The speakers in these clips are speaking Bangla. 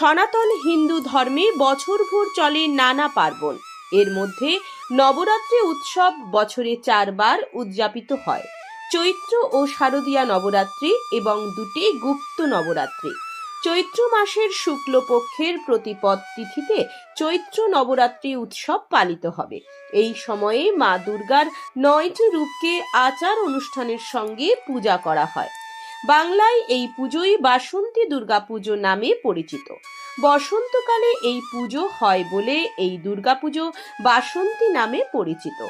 সনাতন হিন্দু ধর্মে বছরভর চলে নানা পার্বণ। এর মধ্যে নবরাত্রি উৎসব বছরে চারবার উদযাপিত হয়। চৈত্র ও শারদীয়া নবরাত্রি এবং দুটি গুপ্ত নবরাত্রি। চৈত্র মাসের শুক্লপক্ষের প্রতিপদ তিথিতে চৈত্র নবরাত্রি উৎসব পালিত হবে। এই সময়ে মা দুর্গার নয়টি রূপকে আচার অনুষ্ঠানের সঙ্গে পূজা করা হয়। বাংলায় এই পুজোই বাসন্তী দুর্গাপুজো নামে পরিচিত। বসন্তকালে এই পুজো হয় বলে এই দুর্গাপুজো বাসন্তী নামে পরিচিত।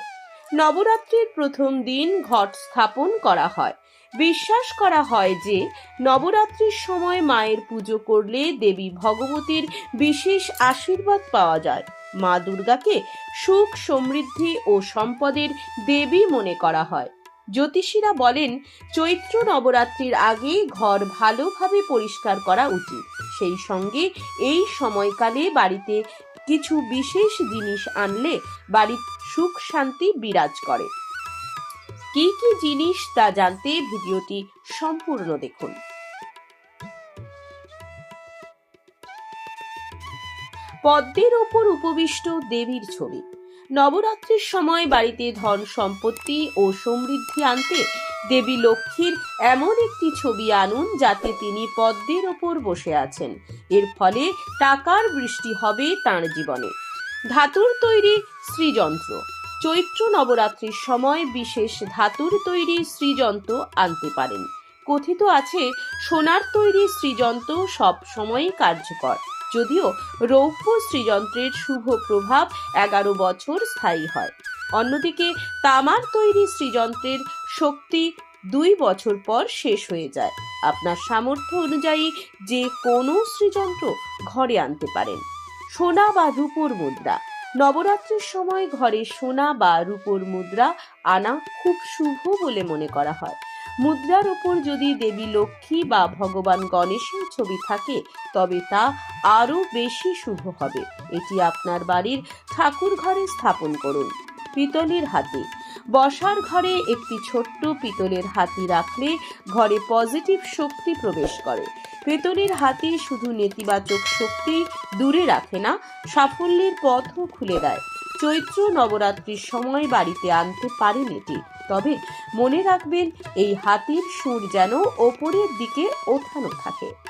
নবরাত্রির প্রথম দিন ঘট স্থাপন করা হয়। বিশ্বাস করা হয় যে নবরাত্রির সময় মায়ের পুজো করলে দেবী ভগবতীর বিশেষ আশীর্বাদ পাওয়া যায়। মা দুর্গাকে সুখ সমৃদ্ধি ও সম্পদের দেবী মনে করা হয়। জ্যোতিষীরা বলেন, চৈত্র নবরাত্রির আগে ঘর ভালোভাবে পরিষ্কার করা উচিত। সেই সঙ্গে এই সময়কালে বাড়িতে কিছু বিশেষ জিনিস আনলে বাড়ির সুখ শান্তি বিরাজ করে। কি কি জিনিস তা জানতে ভিডিওটি সম্পূর্ণ দেখুন। পদ্মের ওপর উপবিষ্ট দেবীর ছবি। নবরাত্রির সময় বাড়িতে ধন সম্পত্তি ও সমৃদ্ধি আনতে দেবী লক্ষ্মীর এমন একটি ছবি আনুন যাতে তিনি পদ্মের ওপর বসে আছেন। এর ফলে টাকার বৃষ্টি হবে তাঁর জীবনে। ধাতুর তৈরি শ্রীযন্ত্র। চৈত্র নবরাত্রির সময় বিশেষ ধাতুর তৈরি শ্রীযন্ত্র আনতে পারেন। কথিত আছে, সোনার তৈরি শ্রীযন্ত্র সব সময়ই কার্যকর। যদিও রৌপ্য শ্রীযন্ত্রের শুভ প্রভাব এগারো বছর স্থায়ী হয়। অন্যদিকে তামার তৈরি শ্রীযন্ত্রের শক্তি দুই বছর পর শেষ হয়ে যায়। আপনার সামর্থ্য অনুযায়ী যে কোনো শ্রীযন্ত্র ঘরে আনতে পারেন। সোনা বা রূপোর মুদ্রা। নবরাত্রির সময় ঘরে সোনা বা রূপোর মুদ্রা আনা খুব শুভ বলে মনে করা হয়। মুদ্রার উপর যদি দেবী লক্ষ্মী বা ভগবান গণেশের ছবি থাকে, তবে তা আরও বেশি শুভ হবে। এটি আপনার বাড়ির ঠাকুর ঘরে স্থাপন করুন, পিতলের হাতি। বসার ঘরে একটি ছোট্ট পিতলের হাতি রাখলে ঘরে পজিটিভ শক্তি প্রবেশ করে। পিতলের হাতি শুধু নেতিবাচক শক্তি দূরে রাখে না, সাফল্যের পথও খুলে দেয়। চৈত্র নবরাত্রির সময় বাড়িতে আনতে পারেন এটি। তবে মনে রাখবেন, এই হাতির সুর যেন ওপরের দিকে ওঠানো থাকে।